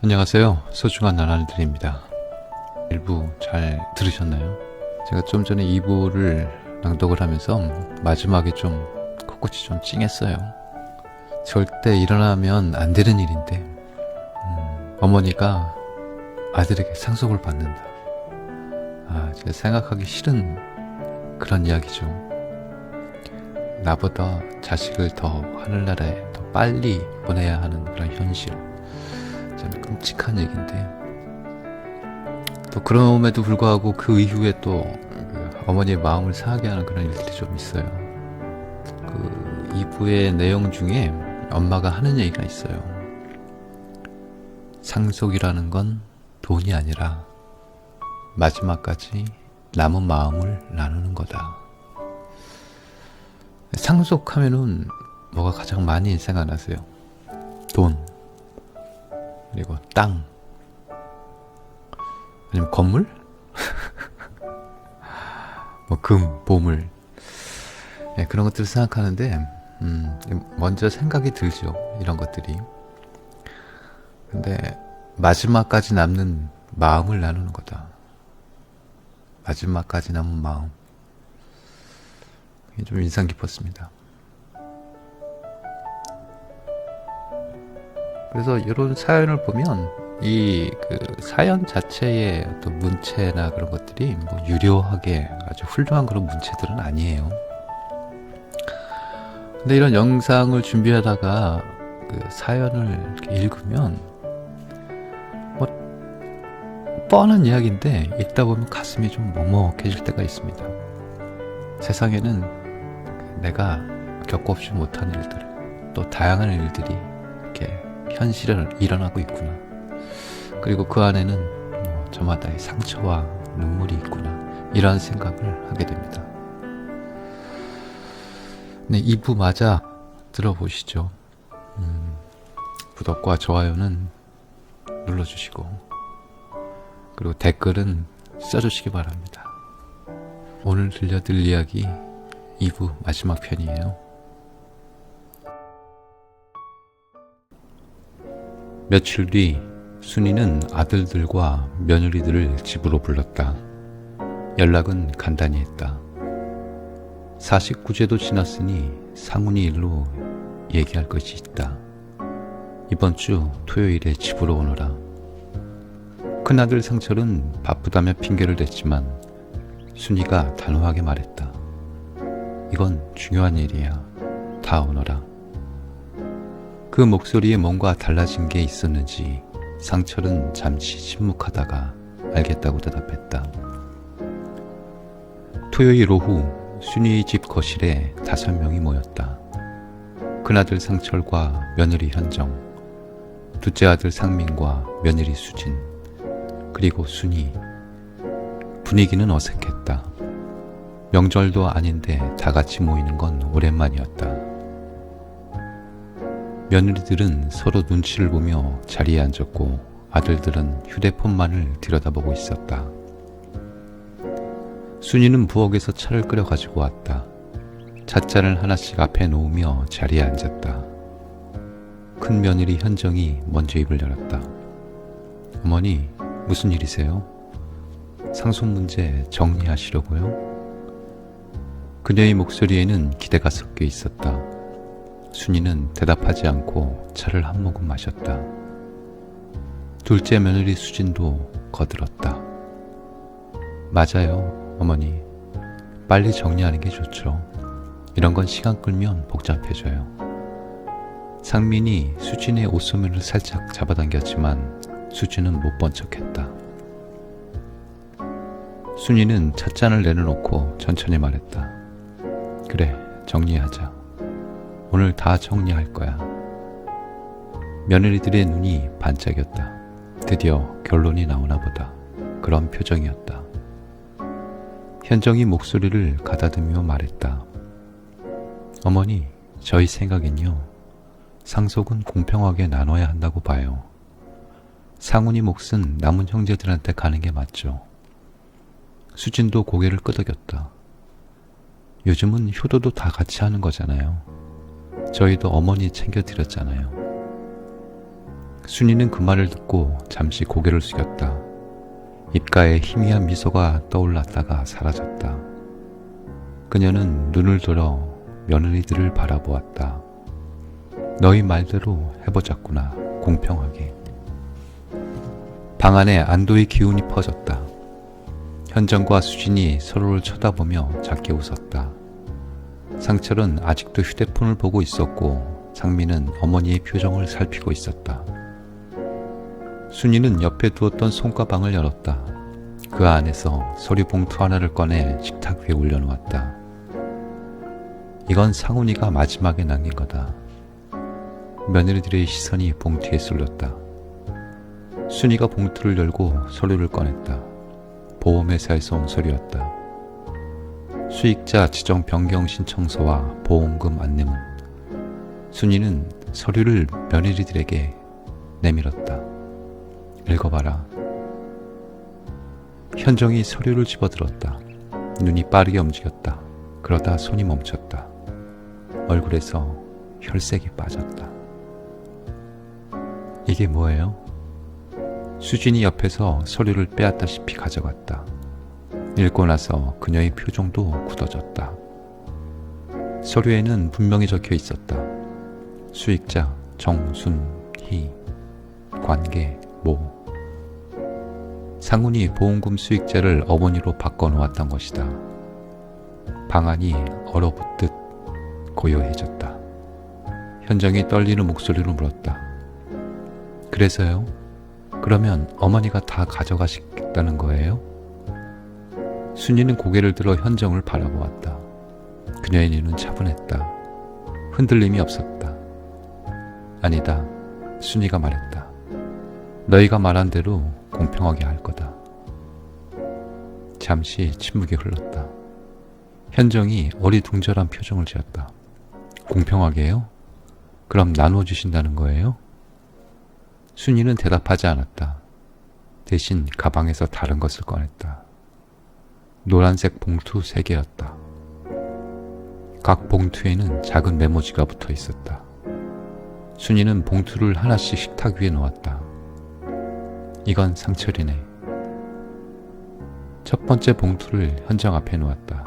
안녕하세요. 소중한 나날들입니다. 일부 잘 들으셨나요? 제가 좀 전에 2부를 낭독을 하면서 마지막에 좀 코끝이 좀 찡했어요. 절대 일어나면 안 되는 일인데 음, 어머니가 아들에게 상속을 받는다. 아, 제가 생각하기 싫은 그런 이야기죠. 나보다 자식을 더 하늘나라에 더 빨리 보내야 하는 그런 현실. 참 끔찍한 얘기인데 또 그럼에도 불구하고 그 이후에 또그 어머니의 마음을 상하게 하는 그런 일들이 좀 있어요. 그 이부의 내용 중에 엄마가 하는 얘기가 있어요. 상속이라는 건 돈이 아니라 마지막까지 남은 마음을 나누는 거다. 상속하면은 뭐가 가장 많이 생각나세요? 돈, 그리고 땅. 아니면 건물? 뭐 금, 보물. 네, 그런 것들을 생각하는데 음, 먼저 생각이 들죠 이런 것들이. 근데 마지막까지 남는 마음을 나누는 거다. 마지막까지 남은 마음. 좀 인상 깊었습니다 그래서 이런 사연을 보면 이 그 사연 자체의 어떤 문체나 그런 것들이 뭐 유려하게 아주 훌륭한 그런 문체들은 아니에요. 근데 이런 영상을 준비하다가 그 사연을 읽으면 뭐 뻔한 이야기인데 읽다 보면 가슴이 좀 먹먹해질 때가 있습니다. 세상에는 내가 겪어보지 못한 일들, 또 다양한 일들이 이렇게 현실을 일어나고 있구나. 그리고 그 안에는 뭐 저마다의 상처와 눈물이 있구나. 이런 생각을 하게 됩니다. 네, 2부 맞아 들어보시죠. 음, 구독과 좋아요는 눌러주시고, 그리고 댓글은 써주시기 바랍니다. 오늘 들려드릴 이야기 2부 마지막 편이에요. 며칠 뒤 순이는 아들들과 며느리들을 집으로 불렀다. 연락은 간단히 했다. 49제도 지났으니 상훈이 일로 얘기할 것이 있다. 이번 주 토요일에 집으로 오너라. 큰아들 상철은 바쁘다며 핑계를 댔지만 순이가 단호하게 말했다. 이건 중요한 일이야. 다 오너라. 그 목소리에 뭔가 달라진 게 있었는지 상철은 잠시 침묵하다가 알겠다고 대답했다. 토요일 오후 순이의 집 거실에 다섯 명이 모였다. 큰아들 상철과 며느리 현정, 둘째 아들 상민과 며느리 수진, 그리고 순이. 분위기는 어색했다. 명절도 아닌데 다 같이 모이는 건 오랜만이었다. 며느리들은 서로 눈치를 보며 자리에 앉았고 아들들은 휴대폰만을 들여다보고 있었다. 순이는 부엌에서 차를 끓여 가지고 왔다. 찻잔을 하나씩 앞에 놓으며 자리에 앉았다. 큰 며느리 현정이 먼저 입을 열었다. 어머니, 무슨 일이세요? 상속 문제 정리하시려고요? 그녀의 목소리에는 기대가 섞여 있었다. 순이는 대답하지 않고 차를 한 모금 마셨다. 둘째 며느리 수진도 거들었다. 맞아요, 어머니. 빨리 정리하는 게 좋죠. 이런 건 시간 끌면 복잡해져요. 상민이 수진의 옷소매를 살짝 잡아당겼지만 수진은 못 본 척했다. 순이는 찻잔을 내려놓고 천천히 말했다. 그래, 정리하자. 오늘 다 정리할 거야. 며느리들의 눈이 반짝였다. 드디어 결론이 나오나 보다. 그런 표정이었다. 현정이 목소리를 가다듬으며 말했다. 어머니, 저희 생각엔요. 상속은 공평하게 나눠야 한다고 봐요. 상훈이 몫은 남은 형제들한테 가는 게 맞죠. 수진도 고개를 끄덕였다. 요즘은 효도도 다 같이 하는 거잖아요. 저희도 어머니 챙겨드렸잖아요. 순이는 그 말을 듣고 잠시 고개를 숙였다. 입가에 희미한 미소가 떠올랐다가 사라졌다. 그녀는 눈을 들어 며느리들을 바라보았다. 너희 말대로 해보자꾸나, 공평하게. 방 안에 안도의 기운이 퍼졌다. 현정과 수진이 서로를 쳐다보며 작게 웃었다. 상철은 아직도 휴대폰을 보고 있었고 상민은 어머니의 표정을 살피고 있었다. 순이는 옆에 두었던 손가방을 열었다. 그 안에서 서류 봉투 하나를 꺼내 식탁 위에 올려놓았다. 이건 상훈이가 마지막에 남긴 거다. 며느리들의 시선이 봉투에 쏠렸다. 순이가 봉투를 열고 서류를 꺼냈다. 보험회사에서 온 서류였다. 수익자 지정 변경 신청서와 보험금 안내문. 순이는 서류를 며느리들에게 내밀었다. 읽어봐라. 현정이 서류를 집어들었다. 눈이 빠르게 움직였다. 그러다 손이 멈췄다. 얼굴에서 혈색이 빠졌다. 이게 뭐예요? 수진이 옆에서 서류를 빼앗다시피 가져갔다. 읽고 나서 그녀의 표정도 굳어졌다. 서류에는 분명히 적혀 있었다. 수익자 정순희 관계 모 상훈이 보험금 수익자를 어머니로 바꿔놓았던 것이다. 방안이 얼어붙듯 고요해졌다. 현정이 떨리는 목소리로 물었다. 그래서요? 그러면 어머니가 다 가져가시겠다는 거예요? 순이는 고개를 들어 현정을 바라보았다. 그녀의 눈은 차분했다. 흔들림이 없었다. 아니다. 순이가 말했다. 너희가 말한 대로 공평하게 할 거다. 잠시 침묵이 흘렀다. 현정이 어리둥절한 표정을 지었다. 공평하게요? 그럼 나눠주신다는 거예요? 순이는 대답하지 않았다. 대신 가방에서 다른 것을 꺼냈다. 노란색 봉투 세 개였다. 각 봉투에는 작은 메모지가 붙어 있었다. 순이는 봉투를 하나씩 식탁 위에 놓았다. 이건 상철이네. 첫 번째 봉투를 현정 앞에 놓았다.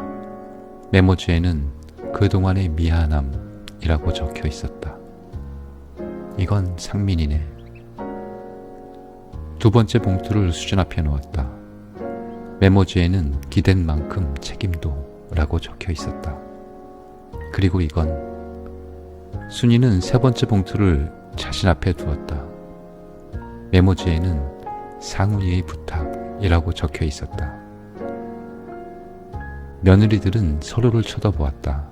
메모지에는 그동안의 미안함이라고 적혀 있었다. 이건 상민이네. 두 번째 봉투를 수준 앞에 놓았다. 메모지에는 기댄 만큼 책임도 라고 적혀 있었다. 그리고 이건 순이는 세 번째 봉투를 자신 앞에 두었다. 메모지에는 상훈이의 부탁이라고 적혀 있었다. 며느리들은 서로를 쳐다보았다.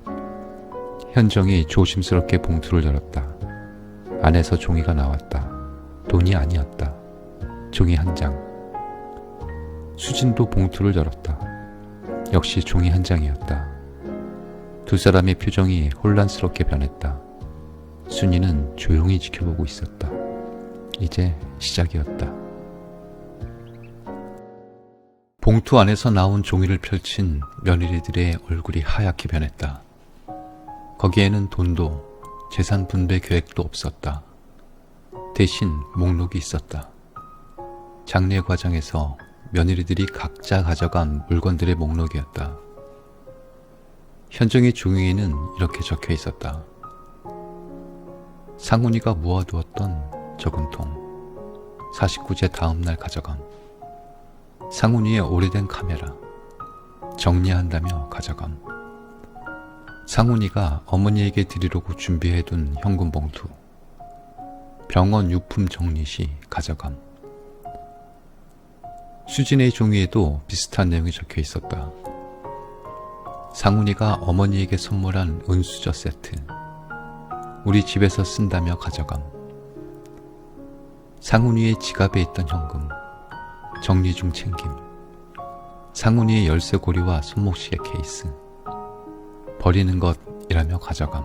현정이 조심스럽게 봉투를 열었다. 안에서 종이가 나왔다. 돈이 아니었다. 종이 한 장. 수진도 봉투를 열었다. 역시 종이 한 장이었다. 두 사람의 표정이 혼란스럽게 변했다. 순이는 조용히 지켜보고 있었다. 이제 시작이었다. 봉투 안에서 나온 종이를 펼친 며느리들의 얼굴이 하얗게 변했다. 거기에는 돈도 재산 분배 계획도 없었다. 대신 목록이 있었다. 장례 과정에서 며느리들이 각자 가져간 물건들의 목록이었다. 현정의 종이에는 이렇게 적혀 있었다. 상훈이가 모아두었던 저금통 49제 다음날 가져감 상훈이의 오래된 카메라 정리한다며 가져감 상훈이가 어머니에게 드리려고 준비해둔 현금 봉투 병원 유품 정리 시 가져감 수진의 종이에도 비슷한 내용이 적혀 있었다. 상훈이가 어머니에게 선물한 은수저 세트 우리 집에서 쓴다며 가져감 상훈이의 지갑에 있던 현금 정리 중 챙김. 상훈이의 열쇠고리와 손목시계 케이스. 버리는 것이라며 가져감.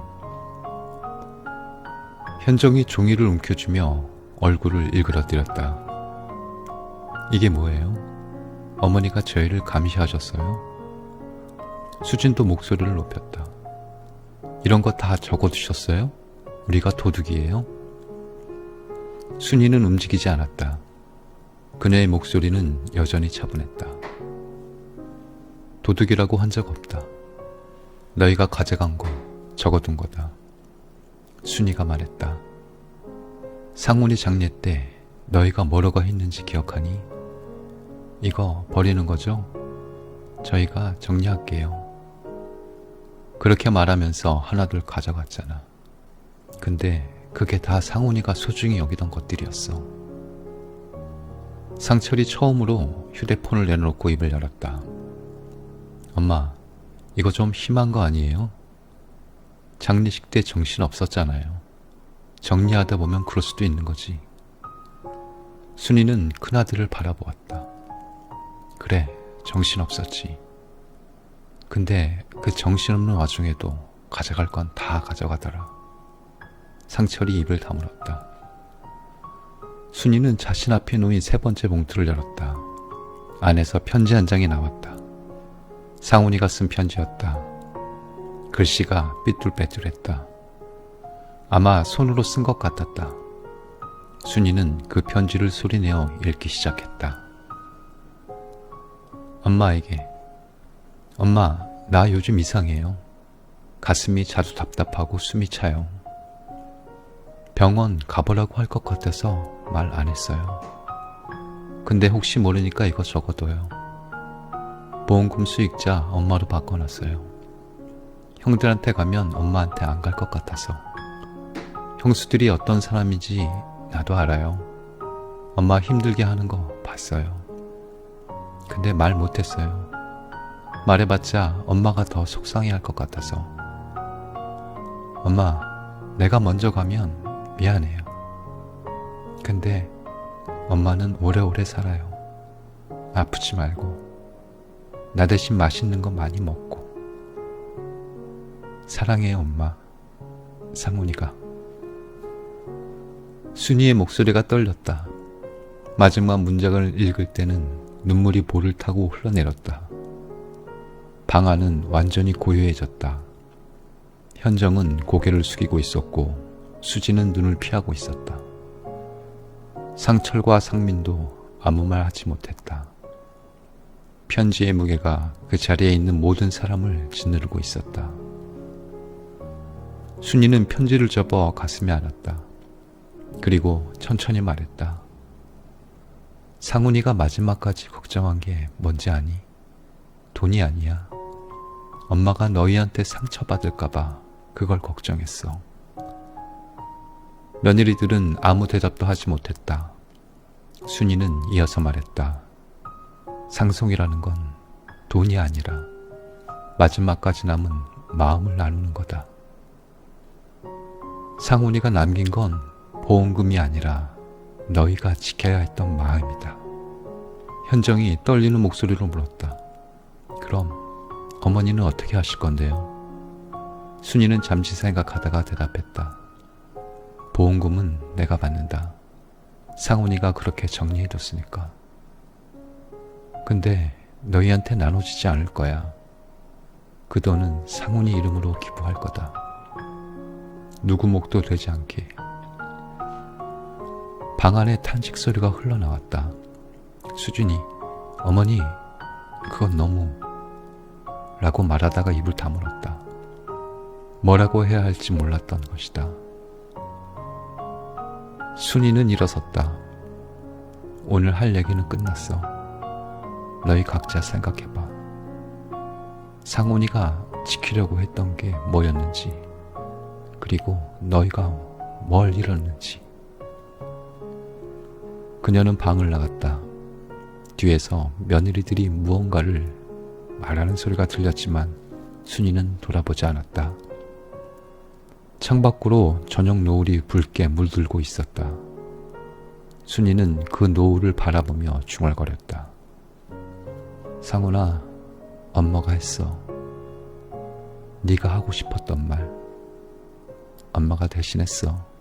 현정이 종이를 움켜쥐며 얼굴을 일그러뜨렸다. 이게 뭐예요? 어머니가 저희를 감시하셨어요? 수진도 목소리를 높였다. 이런 거 다 적어두셨어요? 우리가 도둑이에요? 순이는 움직이지 않았다. 그녀의 목소리는 여전히 차분했다. 도둑이라고 한 적 없다. 너희가 가져간 거 적어둔 거다. 순이가 말했다. 상훈이 장례 때 너희가 뭐라고 했는지 기억하니? 이거 버리는 거죠? 저희가 정리할게요. 그렇게 말하면서 하나둘 가져갔잖아. 근데 그게 다 상훈이가 소중히 여기던 것들이었어. 상철이 처음으로 휴대폰을 내놓고 입을 열었다. 엄마, 이거 좀 심한 거 아니에요? 장례식 때 정신 없었잖아요. 정리하다 보면 그럴 수도 있는 거지. 순이는 큰아들을 바라보았다. 그래, 정신 없었지. 근데 그 정신없는 와중에도 가져갈 건 다 가져가더라. 상철이 입을 다물었다. 순이는 자신 앞에 놓인 세 번째 봉투를 열었다. 안에서 편지 한 장이 나왔다. 상훈이가 쓴 편지였다. 글씨가 삐뚤빼뚤했다. 아마 손으로 쓴 것 같았다. 순이는 그 편지를 소리내어 읽기 시작했다. 엄마에게 엄마, 나 요즘 이상해요. 가슴이 자주 답답하고 숨이 차요. 병원 가보라고 할 것 같아서 말 안 했어요. 근데 혹시 모르니까 이거 적어둬요. 보험금 수익자 엄마로 바꿔놨어요. 형들한테 가면 엄마한테 안 갈 것 같아서. 형수들이 어떤 사람인지 나도 알아요. 엄마 힘들게 하는 거 봤어요. 근데 말 못했어요. 말해봤자 엄마가 더 속상해 할 것 같아서. 엄마, 내가 먼저 가면 미안해요. 근데 엄마는 오래오래 살아요. 아프지 말고. 나 대신 맛있는 거 많이 먹고. 사랑해요, 엄마. 상훈이가. 순이의 목소리가 떨렸다. 마지막 문장을 읽을 때는 눈물이 볼을 타고 흘러내렸다. 방 안은 완전히 고요해졌다. 현정은 고개를 숙이고 있었고 수지는 눈을 피하고 있었다. 상철과 상민도 아무 말 하지 못했다. 편지의 무게가 그 자리에 있는 모든 사람을 짓누르고 있었다. 순이는 편지를 접어 가슴에 안았다. 그리고 천천히 말했다. 상훈이가 마지막까지 걱정한 게 뭔지 아니? 돈이 아니야. 엄마가 너희한테 상처받을까봐 그걸 걱정했어. 며느리들은 아무 대답도 하지 못했다. 순이는 이어서 말했다. 상송이라는 건 돈이 아니라 마지막까지 남은 마음을 나누는 거다. 상훈이가 남긴 건 보험금이 아니라 너희가 지켜야 했던 마음이다. 현정이 떨리는 목소리로 물었다. 그럼 어머니는 어떻게 하실 건데요? 순이는 잠시 생각하다가 대답했다. 보험금은 내가 받는다. 상훈이가 그렇게 정리해뒀으니까. 근데 너희한테 나눠지지 않을 거야. 그 돈은 상훈이 이름으로 기부할 거다. 누구 목도 되지 않게. 방 안에 탄식 소리가 흘러나왔다. 수준이, 어머니, 그건 너무, 라고 말하다가 입을 다물었다. 뭐라고 해야 할지 몰랐던 것이다. 순이는 일어섰다. 오늘 할 얘기는 끝났어. 너희 각자 생각해봐. 상훈이가 지키려고 했던 게 뭐였는지, 그리고 너희가 뭘 잃었는지. 그녀는 방을 나갔다. 뒤에서 며느리들이 무언가를 말하는 소리가 들렸지만 순이는 돌아보지 않았다. 창밖으로 저녁 노을이 붉게 물들고 있었다. 순이는 그 노을을 바라보며 중얼거렸다. 상훈아, 엄마가 했어. 네가 하고 싶었던 말. 엄마가 대신했어.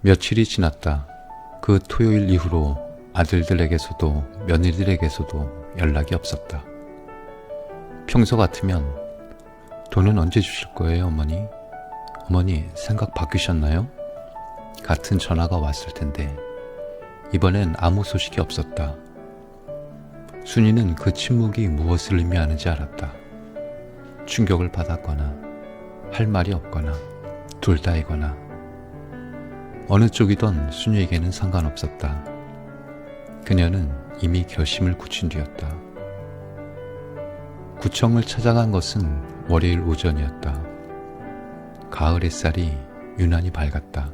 며칠이 지났다. 그 토요일 이후로 아들들에게서도 며느리들에게서도 연락이 없었다. 평소 같으면 돈은 언제 주실 거예요, 어머니? 어머니, 생각 바뀌셨나요? 같은 전화가 왔을 텐데 이번엔 아무 소식이 없었다. 순이는 그 침묵이 무엇을 의미하는지 알았다. 충격을 받았거나 할 말이 없거나 둘 다이거나 어느 쪽이던 순이에게는 상관없었다. 그녀는 이미 결심을 굳힌 뒤였다. 구청을 찾아간 것은 월요일 오전이었다. 가을 햇살이 유난히 밝았다.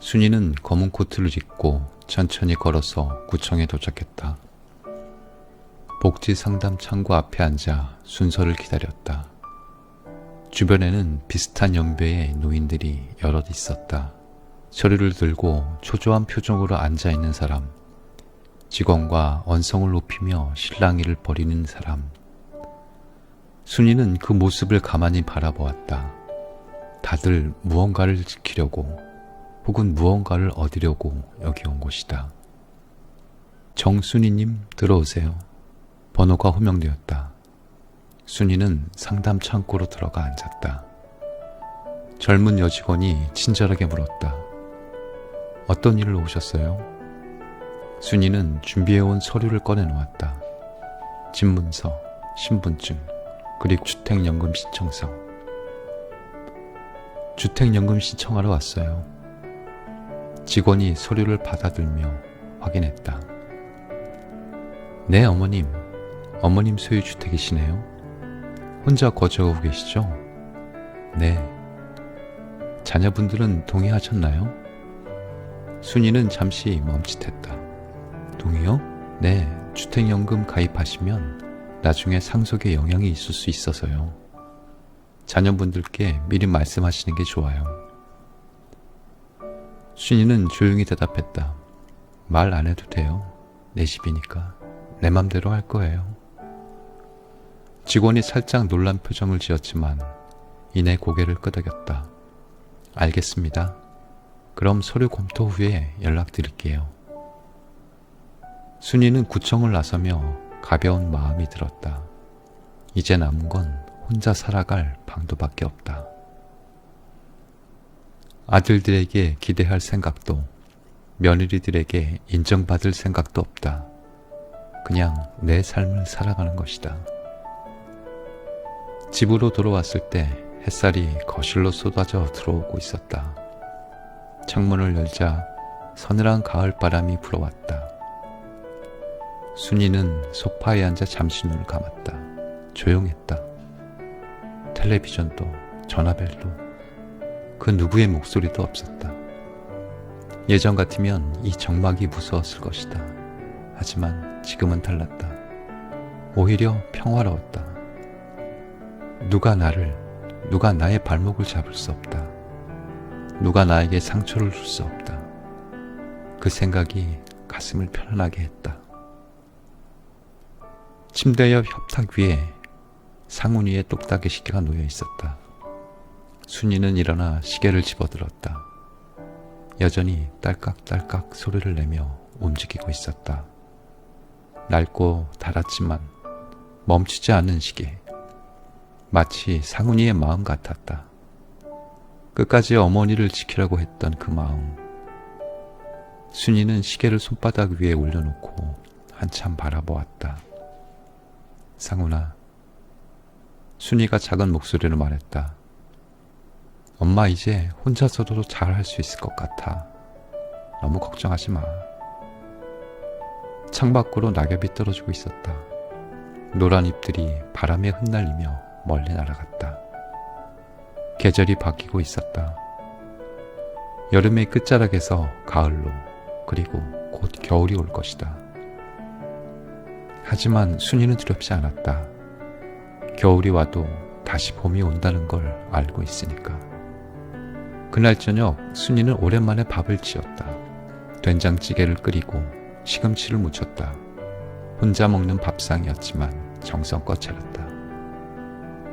순이는 검은 코트를 입고 천천히 걸어서 구청에 도착했다. 복지 상담 창구 앞에 앉아 순서를 기다렸다. 주변에는 비슷한 연배의 노인들이 여럿 있었다. 서류를 들고 초조한 표정으로 앉아 있는 사람, 직원과 언성을 높이며 실랑이를 벌이는 사람. 순이는 그 모습을 가만히 바라보았다. 다들 무언가를 지키려고 혹은 무언가를 얻으려고 여기 온 곳이다. 정순이님 들어오세요. 번호가 호명되었다. 순이는 상담 창고로 들어가 앉았다. 젊은 여직원이 친절하게 물었다. 어떤 일로 오셨어요? 순이는 준비해온 서류를 꺼내놓았다. 집문서, 신분증, 그리고 주택연금 신청서. 주택연금 신청하러 왔어요. 직원이 서류를 받아들며 확인했다. 네, 어머님. 어머님 소유 주택이시네요. 혼자 거주하고 계시죠? 네. 자녀분들은 동의하셨나요? 순이는 잠시 멈칫했다. 동의요? 네, 주택연금 가입하시면 나중에 상속에 영향이 있을 수 있어서요. 자녀분들께 미리 말씀하시는 게 좋아요. 순이는 조용히 대답했다. 말 안 해도 돼요. 내 집이니까. 내 맘대로 할 거예요. 직원이 살짝 놀란 표정을 지었지만 이내 고개를 끄덕였다. 알겠습니다. 그럼 서류 검토 후에 연락드릴게요. 순이는 구청을 나서며 가벼운 마음이 들었다. 이제 남은 건 혼자 살아갈 방도밖에 없다. 아들들에게 기대할 생각도 며느리들에게 인정받을 생각도 없다. 그냥 내 삶을 살아가는 것이다. 집으로 돌아왔을 때 햇살이 거실로 쏟아져 들어오고 있었다. 창문을 열자 서늘한 가을 바람이 불어왔다. 순이는 소파에 앉아 잠시 눈을 감았다. 조용했다. 텔레비전도 전화벨도 그 누구의 목소리도 없었다. 예전 같으면 이 정막이 무서웠을 것이다. 하지만 지금은 달랐다. 오히려 평화로웠다. 누가 나를, 누가 나의 발목을 잡을 수 없다. 누가 나에게 상처를 줄 수 없다. 그 생각이 가슴을 편안하게 했다. 침대 옆 협탁 위에 상훈 위에 똑딱이 시계가 놓여 있었다. 순이는 일어나 시계를 집어들었다. 여전히 딸깍딸깍 소리를 내며 움직이고 있었다. 낡고 닳았지만 멈추지 않는 시계. 마치 상훈이의 마음 같았다. 끝까지 어머니를 지키려고 했던 그 마음. 순이는 시계를 손바닥 위에 올려놓고 한참 바라보았다. 상훈아, 순이가 작은 목소리로 말했다. 엄마 이제 혼자서도 잘 할 수 있을 것 같아. 너무 걱정하지 마. 창밖으로 낙엽이 떨어지고 있었다. 노란 잎들이 바람에 흩날리며 멀리 날아갔다. 계절이 바뀌고 있었다. 여름의 끝자락에서 가을로 그리고 곧 겨울이 올 것이다. 하지만 순이는 두렵지 않았다. 겨울이 와도 다시 봄이 온다는 걸 알고 있으니까. 그날 저녁 순이는 오랜만에 밥을 지었다. 된장찌개를 끓이고 시금치를 무쳤다. 혼자 먹는 밥상이었지만 정성껏 차렸다.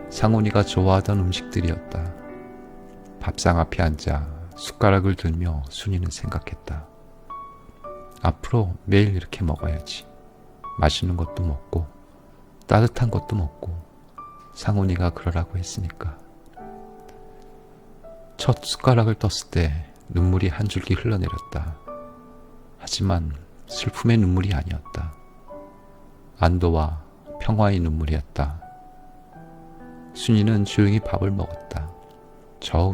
상훈이가 좋아하던 음식들이었다. 밥상 앞에 앉아 숟가락을 들며 순이는 생각했다. 앞으로 매일 이렇게 먹어야지. 맛있는 것도 먹고 따뜻한 것도 먹고 상훈이가 그러라고 했으니까. 첫 숟가락을 떴을 때 눈물이 한 줄기 흘러내렸다. 하지만 슬픔의 눈물이 아니었다. 안도와 평화의 눈물이었다. 순이는 조용히 밥을 먹었다. 저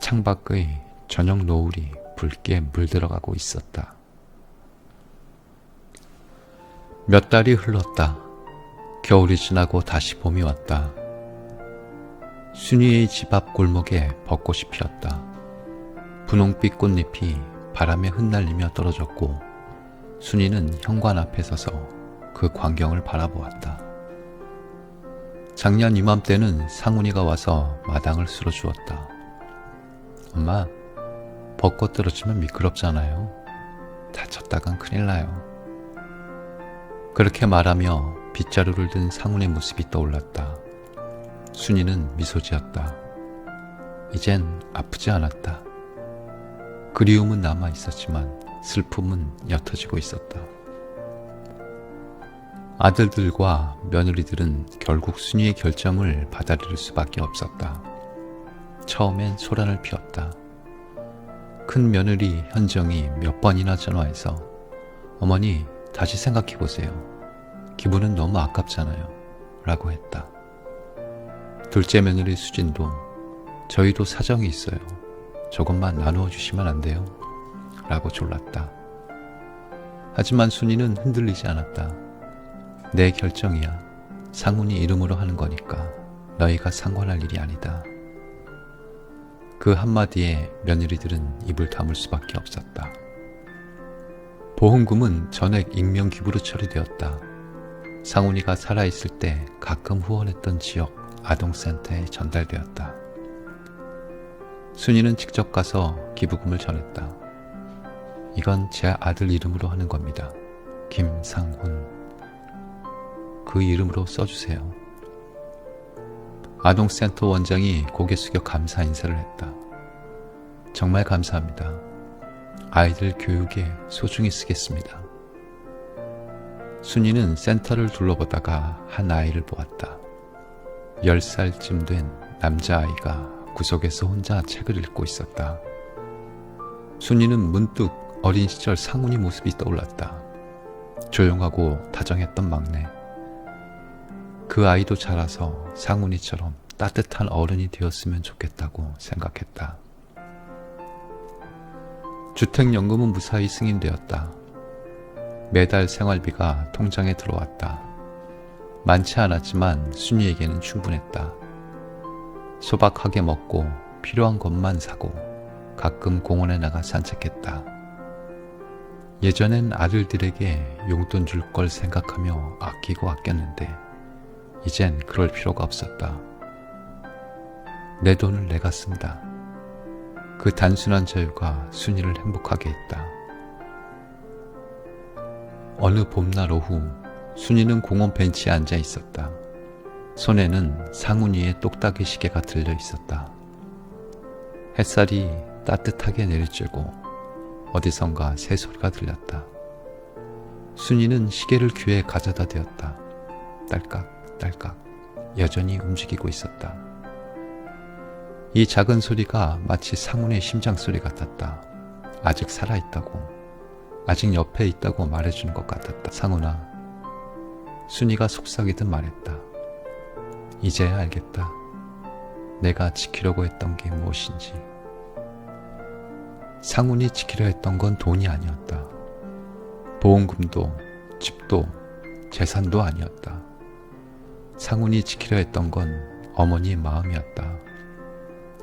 창밖의 저녁 노을이 붉게 물들어가고 있었다. 몇 달이 흘렀다. 겨울이 지나고 다시 봄이 왔다. 순이의 집 앞 골목에 벚꽃이 피었다. 분홍빛 꽃잎이 바람에 흩날리며 떨어졌고 순이는 현관 앞에 서서 그 광경을 바라보았다. 작년 이맘때는 상훈이가 와서 마당을 쓸어주었다. 엄마, 벚꽃 떨어지면 미끄럽잖아요. 다쳤다간 큰일 나요. 그렇게 말하며 빗자루를 든 상훈의 모습이 떠올랐다. 순이는 미소 지었다. 이젠 아프지 않았다. 그리움은 남아 있었지만 슬픔은 옅어지고 있었다. 아들들과 며느리들은 결국 순이의 결정을 받아들일 수밖에 없었다. 처음엔 소란을 피웠다. 큰 며느리 현정이 몇 번이나 전화해서 어머니 다시 생각해 보세요. 기분은 너무 아깝잖아요. 라고 했다. 둘째 며느리 수진도 저희도 사정이 있어요. 조금만 나누어 주시면 안 돼요? 라고 졸랐다. 하지만 순이는 흔들리지 않았다. 내 결정이야. 상훈이 이름으로 하는 거니까 너희가 상관할 일이 아니다. 그 한마디에 며느리들은 입을 다물 수밖에 없었다. 보험금은 전액 익명 기부로 처리되었다. 상훈이가 살아있을 때 가끔 후원했던 지역 아동센터에 전달되었다. 순이는 직접 가서 기부금을 전했다. 이건 제 아들 이름으로 하는 겁니다. 김상훈. 그 이름으로 써주세요. 아동센터 원장이 고개 숙여 감사 인사를 했다. 정말 감사합니다. 아이들 교육에 소중히 쓰겠습니다. 순이는 센터를 둘러보다가 한 아이를 보았다. 10살쯤 된 남자아이가 구석에서 혼자 책을 읽고 있었다. 순이는 문득 어린 시절 상훈이 모습이 떠올랐다. 조용하고 다정했던 막내. 그 아이도 자라서 상훈이처럼 따뜻한 어른이 되었으면 좋겠다고 생각했다. 주택연금은 무사히 승인되었다. 매달 생활비가 통장에 들어왔다. 많지 않았지만 순이에게는 충분했다. 소박하게 먹고 필요한 것만 사고 가끔 공원에 나가 산책했다. 예전엔 아들들에게 용돈 줄 걸 생각하며 아끼고 아꼈는데 이젠 그럴 필요가 없었다. 내 돈을 내가 쓴다. 그 단순한 자유가 순이를 행복하게 했다. 어느 봄날 오후 순이는 공원 벤치에 앉아 있었다. 손에는 상훈이의 똑딱이 시계가 들려 있었다. 햇살이 따뜻하게 내리쬐고 어디선가 새소리가 들렸다. 순이는 시계를 귀에 가져다 대었다. 딸깍, 딸깍, 여전히 움직이고 있었다. 이 작은 소리가 마치 상훈의 심장 소리 같았다. 아직 살아있다고, 아직 옆에 있다고 말해주는 것 같았다. 상훈아, 순이가 속삭이듯 말했다. 이제야 알겠다. 내가 지키려고 했던 게 무엇인지. 상훈이 지키려 했던 건 돈이 아니었다. 보험금도, 집도, 재산도 아니었다. 상훈이 지키려 했던 건 어머니의 마음이었다.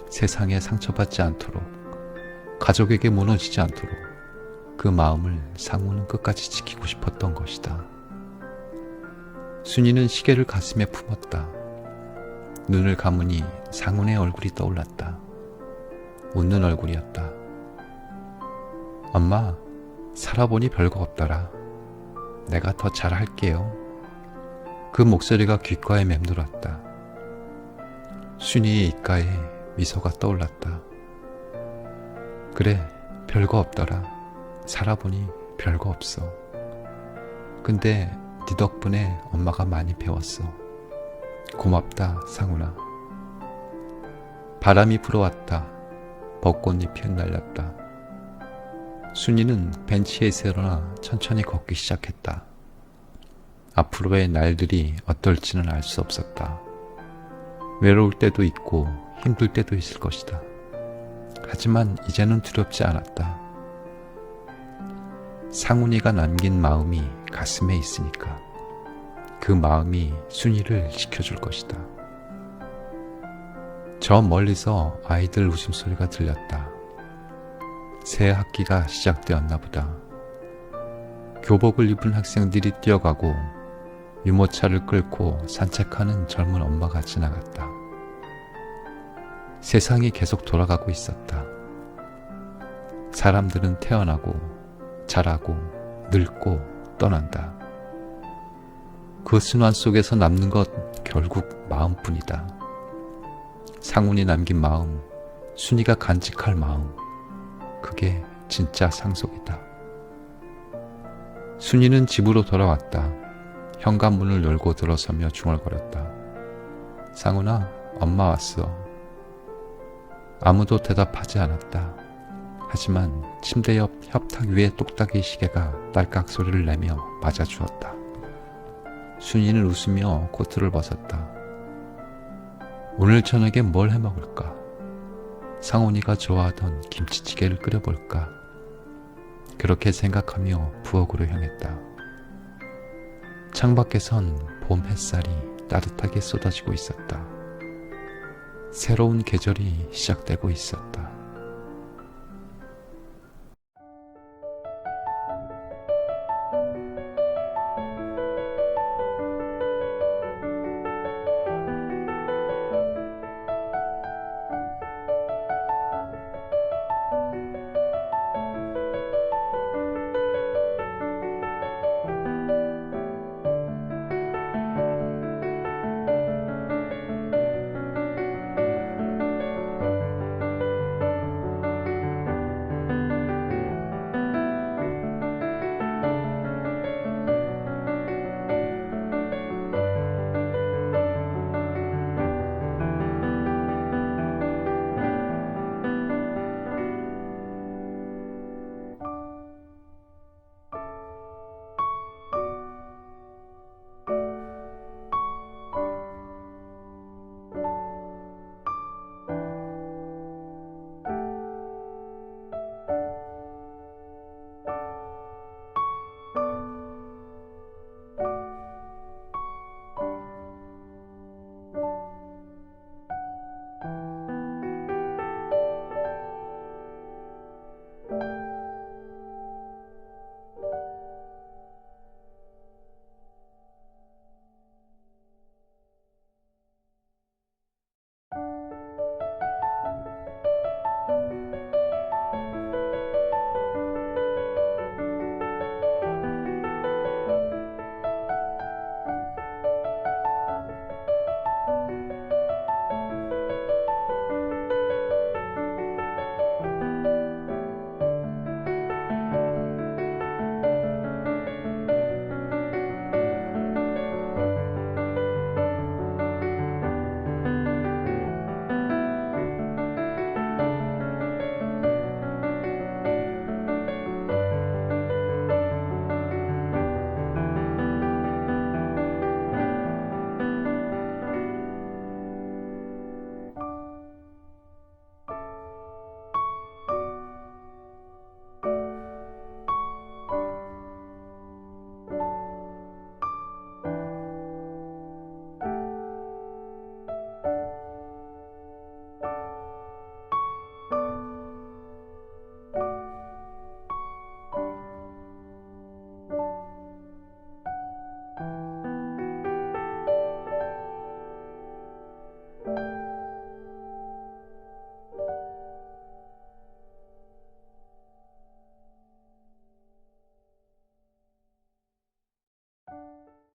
세상에 상처받지 않도록, 가족에게 무너지지 않도록 그 마음을 상훈은 끝까지 지키고 싶었던 것이다. 순이는 시계를 가슴에 품었다. 눈을 감으니 상훈의 얼굴이 떠올랐다. 웃는 얼굴이었다. 엄마, 살아보니 별거 없더라. 내가 더 잘할게요. 그 목소리가 귓가에 맴돌았다. 순이의 입가에 미소가 떠올랐다. 그래, 별거 없더라. 살아보니 별거 없어. 근데 네 덕분에 엄마가 많이 배웠어. 고맙다, 상훈아. 바람이 불어왔다. 벚꽃잎이 흩날렸다. 순이는 벤치에서 일어나 천천히 걷기 시작했다. 앞으로의 날들이 어떨지는 알 수 없었다. 외로울 때도 있고 힘들 때도 있을 것이다. 하지만 이제는 두렵지 않았다. 상훈이가 남긴 마음이 가슴에 있으니까 그 마음이 순이를 지켜줄 것이다. 저 멀리서 아이들 웃음소리가 들렸다. 새 학기가 시작되었나 보다. 교복을 입은 학생들이 뛰어가고 유모차를 끌고 산책하는 젊은 엄마가 지나갔다. 세상이 계속 돌아가고 있었다. 사람들은 태어나고 자라고 늙고 떠난다. 그 순환 속에서 남는 것 결국 마음뿐이다. 상훈이 남긴 마음, 순이가 간직할 마음, 그게 진짜 상속이다. 순이는 집으로 돌아왔다. 현관문을 열고 들어서며 중얼거렸다. 상훈아, 엄마 왔어. 아무도 대답하지 않았다. 하지만 침대 옆 협탁 위의 똑딱이 시계가 딸깍 소리를 내며 맞아 주었다. 순이는 웃으며 코트를 벗었다. 오늘 저녁에 뭘 해 먹을까? 상훈이가 좋아하던 김치찌개를 끓여볼까? 그렇게 생각하며 부엌으로 향했다. 창밖에선 봄 햇살이 따뜻하게 쏟아지고 있었다. 새로운 계절이 시작되고 있었다.